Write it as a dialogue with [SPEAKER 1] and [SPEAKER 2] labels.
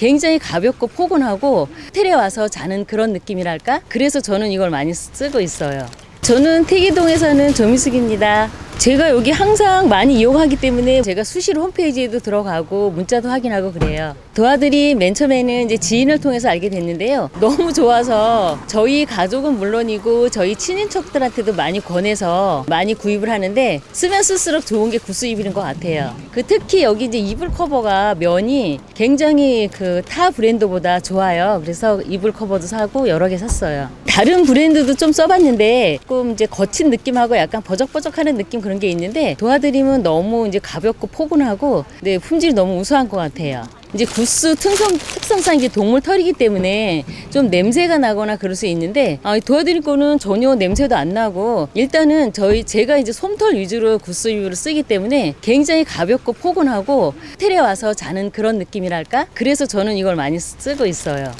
[SPEAKER 1] 굉장히 가볍고 포근하고 호텔에 와서 자는 그런 느낌이랄까? 그래서 저는 이걸 많이 쓰고 있어요. 저는 태기동에 사는 조미숙입니다. 제가 여기 항상 많이 이용하기 때문에 제가 수시로 홈페이지에도 들어가고 문자도 확인하고 그래요. 도아들이 맨 처음에는 이제 지인을 통해서 알게 됐는데요. 너무 좋아서 저희 가족은 물론이고 저희 친인척들한테도 많이 권해서 많이 구입을 하는데 쓰면 쓸수록 좋은 게 구스이블인 것 같아요. 그 특히 여기 이제 이불 커버가 면이 굉장히 그 타 브랜드보다 좋아요. 그래서 이불 커버도 사고 여러 개 샀어요. 다른 브랜드도 좀 써봤는데 조금 이제 거친 느낌하고 약간 버적버적하는 느낌 그런 게 있는데 도와드림은 너무 이제 가볍고 포근하고 네 품질이 너무 우수한 것 같아요. 이제 구스 특성, 특성상 이제 동물 털이기 때문에 좀 냄새가 나거나 그럴 수 있는데 아, 도와드릴 거는 전혀 냄새도 안 나고 일단은 저희 제가 이제 솜털 위주로 구스유를 쓰기 때문에 굉장히 가볍고 포근하고 호텔에 와서 자는 그런 느낌이랄까 그래서 저는 이걸 많이 쓰고 있어요.